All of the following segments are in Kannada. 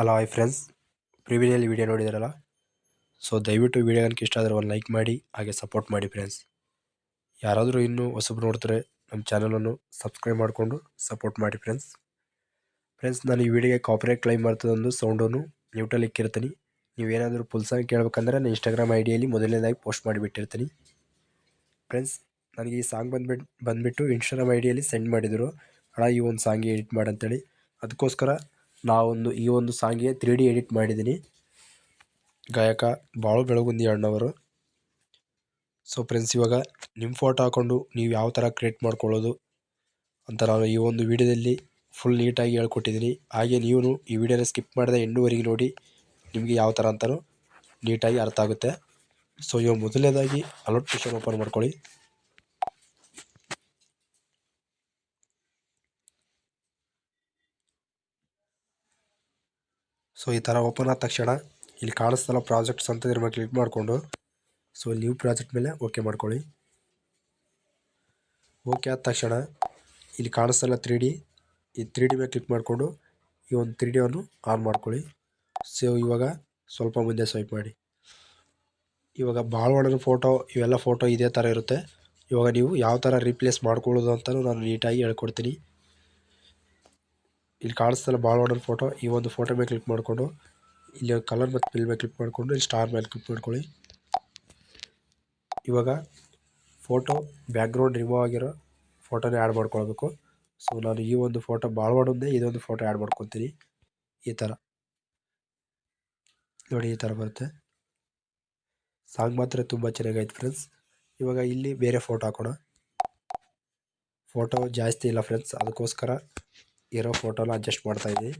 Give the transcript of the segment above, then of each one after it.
ಹಲೋ ಹಾಯ್ ಫ್ರೆಂಡ್ಸ್ ಪ್ರಿವಿಯಲ್ಲಿ ವಿಡಿಯೋ ನೋಡಿದಾರಲ್ಲ? ಸೊ ದಯವಿಟ್ಟು ವಿಡಿಯೋ ಕనుక ಇಷ್ಟ ಆದರೆ ಒಂದು ಲೈಕ್ ಮಾಡಿ, ಹಾಗೆ ಸಪೋರ್ಟ್ ಮಾಡಿ ಫ್ರೆಂಡ್ಸ್ ಯಾರಾದರೂ ಇನ್ನೂ ಹೊಸಬ್ರು ನೋಡ್ತಾರೆ, ನಮ್ಮ ಚಾನಲನ್ನು ಸಬ್ಸ್ಕ್ರೈಬ್ ಮಾಡಿಕೊಂಡು ಸಪೋರ್ಟ್ ಮಾಡಿ ಫ್ರೆಂಡ್ಸ್ ಫ್ರೆಂಡ್ಸ್ ನಾನು ಈ ವಿಡಿಯೋಗೆ ಕಾಪರೇಟ್ ಕ್ಲೈಮ್ ಮಾಡ್ತದೊಂದು ಸೌಂಡನ್ನು ನ್ಯೂಟಲ್ಲಿ ಇಕ್ಕಿರ್ತೀನಿ ನೀವೇನಾದರೂ ಫುಲ್ ಸಾಂಗ್ ಕೇಳಬೇಕಂದ್ರೆ ನಾನು ಇನ್ಸ್ಟಾಗ್ರಾಮ್ ಐಡಿಯಲ್ಲಿ ಡಿಯಲ್ಲಿ ಮೊದಲನೇದಾಗಿ ಪೋಸ್ಟ್ ಮಾಡಿಬಿಟ್ಟಿರ್ತೀನಿ ಫ್ರೆಂಡ್ಸ್ ನನಗೆ ಈ ಸಾಂಗ್ ಬಂದ್ಬಿಟ್ಟು ಬಂದುಬಿಟ್ಟು ಇನ್ಸ್ಟಾಗ್ರಾಮ್ ಐಡಿಯಲ್ಲಿ ಡಿಯಲ್ಲಿ ಸೆಂಡ್ ಮಾಡಿದರು. ಅಣ್ಣ, ಈ ಒಂದು ಸಾಂಗ್ ಎಡಿಟ್ ಮಾಡಂತೇಳಿ. ಅದಕ್ಕೋಸ್ಕರ ನಾವೊಂದು ಈ ಒಂದು ಸಾಂಗ್ಗೆ ತ್ರೀ ಡಿ ಎಡಿಟ್ ಮಾಡಿದ್ದೀನಿ. ಗಾಯಕ ಬಾಳು ಬೆಳಗುಂದಿ ಅಣ್ಣವರು. ಸೊ ಫ್ರೆಂಡ್ಸ್ ಇವಾಗ ನಿಮ್ಮ ಫೋಟೋ ಹಾಕ್ಕೊಂಡು ನೀವು ಯಾವ ಥರ ಕ್ರಿಯೇಟ್ ಮಾಡ್ಕೊಳ್ಳೋದು ಅಂತ ನಾನು ಈ ಒಂದು ವಿಡಿಯೋದಲ್ಲಿ ಫುಲ್ ನೀಟಾಗಿ ಹೇಳ್ಕೊಟ್ಟಿದ್ದೀನಿ. ಹಾಗೆ ನೀವು ಈ ವಿಡಿಯೋನ ಸ್ಕಿಪ್ ಮಾಡಿದ ಎಂಡುವರೆಗೆ ನೋಡಿ ನಿಮಗೆ ಯಾವ ಥರ ಅಂತಲೂ ನೀಟಾಗಿ ಅರ್ಥ ಆಗುತ್ತೆ. ಸೊ ಇವಾಗ ಮೊದಲನೇದಾಗಿ ಅಲೋಟೇಷನ್ ಓಪನ್ ಮಾಡ್ಕೊಳ್ಳಿ. ಸೊ, ಈ ಥರ ಓಪನ್ ಆದ ತಕ್ಷಣ ಇಲ್ಲಿ ಕಾಣಿಸ್ತಲ್ಲ ಪ್ರಾಜೆಕ್ಟ್ಸ್ ಅಂತ ಇದ್ರ ಮೇಲೆ ಕ್ಲಿಕ್ ಮಾಡಿಕೊಂಡು. ಸೊ ನ್ಯೂ ಪ್ರಾಜೆಕ್ಟ್ ಮೇಲೆ ಓಕೆ ಮಾಡ್ಕೊಳ್ಳಿ. ಓಕೆ ಆದ ತಕ್ಷಣ ಇಲ್ಲಿ ಕಾಣಿಸ್ತಲ್ಲ ತ್ರೀ ಡಿ ಈ ತ್ರೀ ಡಿ ಮೇಲೆ ಕ್ಲಿಕ್ ಮಾಡಿಕೊಂಡು ಈ ಒಂದು ತ್ರೀ ಡಿಯನ್ನು ಆನ್ ಮಾಡ್ಕೊಳ್ಳಿ. ಸೊ ಇವಾಗ ಸ್ವಲ್ಪ ಮುಂದೆ ಸ್ವೈಪ್ ಮಾಡಿ. ಇವಾಗ ಭಾಳ ಒಳಗೆ ಫೋಟೋ ಇವೆಲ್ಲ ಫೋಟೋ ಇದೇ ಥರ ಇರುತ್ತೆ. ಇವಾಗ ನೀವು ಯಾವ ಥರ ರೀಪ್ಲೇಸ್ ಮಾಡ್ಕೊಳ್ಳೋದು ಅಂತಲೂ ನಾನು ನೀಟಾಗಿ ಹೇಳ್ಕೊಡ್ತೀನಿ. ಇಲ್ಲಿ ಕಾಣಿಸ್ತಲ್ಲ ಭಾಳ ಹೊಡೆದ ಫೋಟೋ ಈ ಒಂದು ಫೋಟೋ ಮೇಲೆ ಕ್ಲಿಕ್ ಮಾಡಿಕೊಂಡು, ಇಲ್ಲಿ ಕಲರ್ ಮತ್ತು ಬಿಲ್ ಮೇಲೆ ಕ್ಲಿಕ್ ಮಾಡಿಕೊಂಡು, ಇಲ್ಲಿ ಸ್ಟಾರ್ ಮೇಲೆ ಕ್ಲಿಕ್ ಮಾಡ್ಕೊಳ್ಳಿ. ಇವಾಗ ಫೋಟೋ ಬ್ಯಾಕ್ಗ್ರೌಂಡ್ ರಿಮೂವ್ ಆಗಿರೋ ಫೋಟೋನೇ ಆ್ಯಡ್ ಮಾಡ್ಕೊಳ್ಬೇಕು. ಸೊ ನಾನು ಈ ಒಂದು ಫೋಟೋ ಭಾಳ ಇದೊಂದು ಫೋಟೋ ಆ್ಯಡ್ ಮಾಡ್ಕೊತೀನಿ. ಈ ಥರ ನೋಡಿ, ಈ ಥರ ಬರುತ್ತೆ. ಸಾಂಗ್ ಮಾತ್ರ ತುಂಬ ಚೆನ್ನಾಗೈತೆ ಫ್ರೆಂಡ್ಸ್ ಇವಾಗ ಇಲ್ಲಿ ಬೇರೆ ಫೋಟೋ ಹಾಕೋಣ. ಫೋಟೋ ಜಾಸ್ತಿ ಇಲ್ಲ ಫ್ರೆಂಡ್ಸ್ ಅದಕ್ಕೋಸ್ಕರ ಇರೋ ಫೋಟೋನ ಅಡ್ಜಸ್ಟ್ ಮಾಡ್ತಾ ಇದ್ದೀನಿ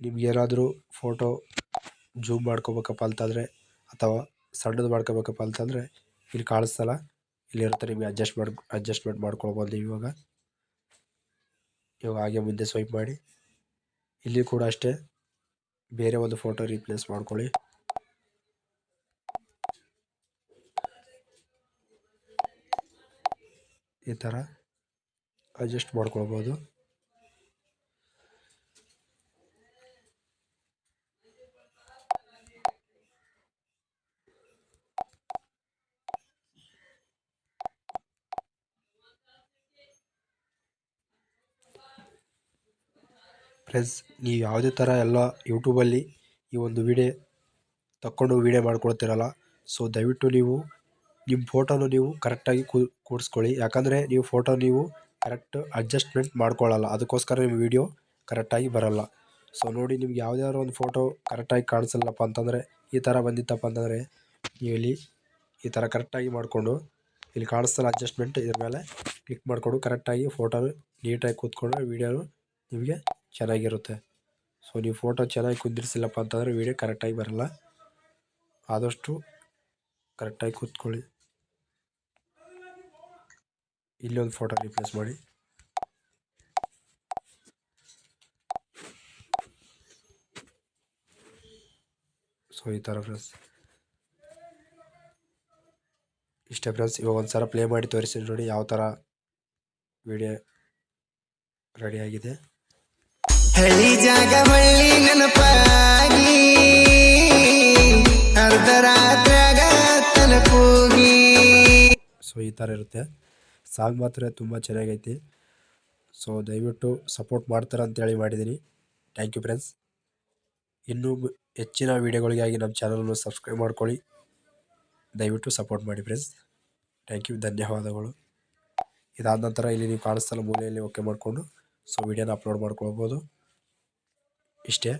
ನಿಮ್ಗೇನಾದರೂ ಫೋಟೋ ಜೂಮ್ ಮಾಡ್ಕೋಬೇಕಪ್ಪ ಅಂತಂದರೆ ಅಥವಾ ಸಣ್ಣದು ಮಾಡ್ಕೋಬೇಕಪ್ಪ ಅಂತಂದರೆ ಇಲ್ಲಿ ಕಾಣಿಸ್ತಲ್ಲ ಇಲ್ಲಿರುತ್ತೆ ನಿಮಗೆ ಅಡ್ಜಸ್ಟ್ ಮಾಡಿ, ಅಡ್ಜಸ್ಟ್ಮೆಂಟ್ ಮಾಡ್ಕೊಳ್ಬೋದು ಇವಾಗ. ಇವಾಗ ಹಾಗೆ ಮುಂದೆ ಸ್ವೈಪ್ ಮಾಡಿ. ಇಲ್ಲಿ ಕೂಡ ಅಷ್ಟೇ ಬೇರೆ ಒಂದು ಫೋಟೋ ರೀಪ್ಲೇಸ್ ಮಾಡ್ಕೊಳ್ಳಿ. ಈ ಥರ ಅಡ್ಜಸ್ಟ್ ಮಾಡ್ಕೊಳ್ಬೋದು. ಫ್ರೆಂಡ್ಸ್ ನೀವು ಯಾವುದೇ ಥರ ಎಲ್ಲ ಯೂಟ್ಯೂಬಲ್ಲಿ ಈ ಒಂದು ವಿಡಿಯೋ ತಕ್ಕೊಂಡು ವಿಡಿಯೋ ಮಾಡ್ಕೊಳ್ತೀರಲ್ಲ ಸೊ ದಯವಿಟ್ಟು ನೀವು ನಿಮ್ಮ ಫೋಟೋನು ನೀವು ಕರೆಕ್ಟಾಗಿ ಕೂಡಿಸ್ಕೊಳ್ಳಿ. ಯಾಕಂದರೆ ನೀವು ಫೋಟೋ ನೀವು ಕರೆಕ್ಟ್ ಅಡ್ಜಸ್ಟ್ಮೆಂಟ್ ಮಾಡ್ಕೊಳ್ಳಲ್ಲ. ಅದಕ್ಕೋಸ್ಕರ ನಿಮ್ಮ ವೀಡಿಯೋ ಕರೆಕ್ಟಾಗಿ ಬರಲ್ಲ. ಸೊ ನೋಡಿ, ನಿಮ್ಗೆ ಯಾವುದಾದ್ರು ಒಂದು ಫೋಟೋ ಕರೆಕ್ಟಾಗಿ ಕಾಣಿಸಲ್ಲಪ್ಪ ಅಂತಂದರೆ, ಈ ಥರ ಬಂದಿತ್ತಪ್ಪ ಅಂತಂದರೆ, ನೀವು ಇಲ್ಲಿ ಈ ಥರ ಕರೆಕ್ಟಾಗಿ ಮಾಡಿಕೊಂಡು, ಇಲ್ಲಿ ಕಾಣಿಸ್ತಲ್ಲ ಅಡ್ಜಸ್ಟ್ಮೆಂಟ್, ಇದ್ರ ಮೇಲೆ ಕ್ಲಿಕ್ ಮಾಡಿಕೊಂಡು ಕರೆಕ್ಟಾಗಿ ಫೋಟೋ ನೀಟಾಗಿ ಕೂತ್ಕೊಂಡು ವೀಡಿಯೋನು ನಿಮಗೆ ಚೆನ್ನಾಗಿರುತ್ತೆ. ಸೊ ನೀವು ಫೋಟೋ ಚೆನ್ನಾಗಿ ಕುಂದಿರಿಸಿಲ್ಲಪ್ಪ ಅಂತಂದರೆ ವೀಡಿಯೋ ಕರೆಕ್ಟಾಗಿ ಬರಲ್ಲ. ಆದಷ್ಟು ಕರೆಕ್ಟಾಗಿ ಕೂತ್ಕೊಳ್ಳಿ. ಇಲ್ಲಿ ಒಂದು ಫೋಟೋ ರಿಪ್ಲೇಸ್ ಮಾಡಿ. ಸೊ ಈ ಥರ ಫ್ರೆಂಡ್ಸ್ ಇಷ್ಟೇ ಫ್ರೆಂಡ್ಸ್ ಇವಾಗ ಒಂದು ಸಲ ಪ್ಲೇ ಮಾಡಿ ತೋರಿಸಿ ನೋಡಿ ಯಾವ ಥರ ವಿಡಿಯೋ ರೆಡಿಯಾಗಿದೆ ಹಳ್ಳಿ ಜಾಗ ಹಳ್ಳಿ ನೆನಪಾಗಿ ಅರ್ಧರಾತ್ರಾಗ ತಲುಪೋಗಿ ಸೊ ಈ ಥರ ಇರುತ್ತೆ. ಸಾಂಗ್ ಮಾತ್ರ ತುಂಬ ಚೆನ್ನಾಗೈತಿ. ಸೊ ದಯವಿಟ್ಟು ಸಪೋರ್ಟ್ ಮಾಡ್ತಾರೆ ಅಂತೇಳಿ ಮಾಡಿದ್ದೀನಿ ಥ್ಯಾಂಕ್ ಯು ಫ್ರೆಂಡ್ಸ್ ಇನ್ನೂ ಹೆಚ್ಚಿನ ವೀಡಿಯೋಗಳಿಗಾಗಿ ನಮ್ಮ ಚಾನಲನ್ನು ಸಬ್ಸ್ಕ್ರೈಬ್ ಮಾಡ್ಕೊಳ್ಳಿ. ದಯವಿಟ್ಟು ಸಪೋರ್ಟ್ ಮಾಡಿ ಫ್ರೆಂಡ್ಸ್ ಥ್ಯಾಂಕ್ ಯು ಧನ್ಯವಾದಗಳು. ಇದಾದ ನಂತರ ಇಲ್ಲಿ ನೀವು ಕಾಣಿಸ್ತಲ್ಲ ಮೂಲೆಯಲ್ಲಿ ಓಕೆ ಮಾಡಿಕೊಂಡು. ಸೊ ವಿಡಿಯೋನ ಅಪ್ಲೋಡ್ ಮಾಡ್ಕೊಳ್ಬೋದು. ಇಷ್ಟೇ.